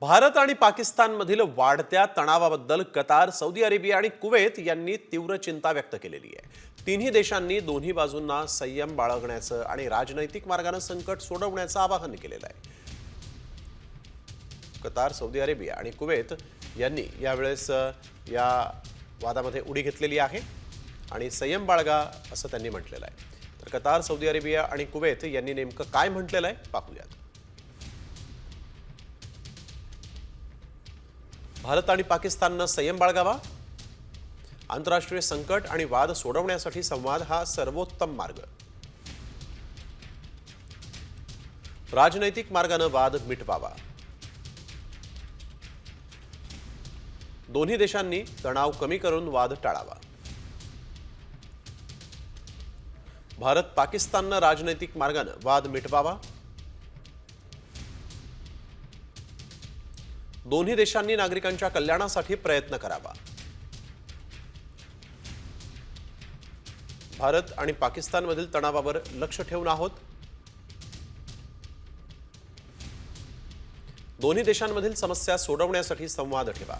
भारत आणि पाकिस्तानमधील वाढत्या तणावाबद्दल कतार सौदी अरेबिया आणि कुवेत यांनी तीव्र चिंता व्यक्त केलेली आहे. तिन्ही देशांनी दोन्ही बाजूंना संयम बाळगण्याचं आणि राजनैतिक मार्गानं संकट सोडवण्याचं आवाहन केलेलं आहे. कतार सौदी अरेबिया आणि कुवेत यांनी यावेळेस या वादामध्ये उडी घेतलेली आहे आणि संयम बाळगा असं त्यांनी म्हटलेलं आहे. तर कतार सौदी अरेबिया आणि कुवेत यांनी नेमकं काय म्हटलेलं आहे? पाहूयात. भारत आणि पाकिस्ताननं संयम बाळगावा? आंतरराष्ट्रीय संकट आणि वाद सोडवण्यासाठी संवाद हा सर्वोत्तम मार्ग. राजनैतिक मार्गानं वाद मिटवावा. दोन्ही देशांनी तणाव कमी करून वाद टाळावा. भारत पाकिस्ताननं राजनैतिक मार्गानं वाद मिटवावा. दोन्ही देशांनी नागरिकांच्या कल्याणासाठी प्रयत्न करावा. भारत आणि पाकिस्तानमधील तणावावर लक्ष ठेवून आहोत. दोन्ही देशांमधील समस्या सोडवण्यासाठी संवाद ठेवा.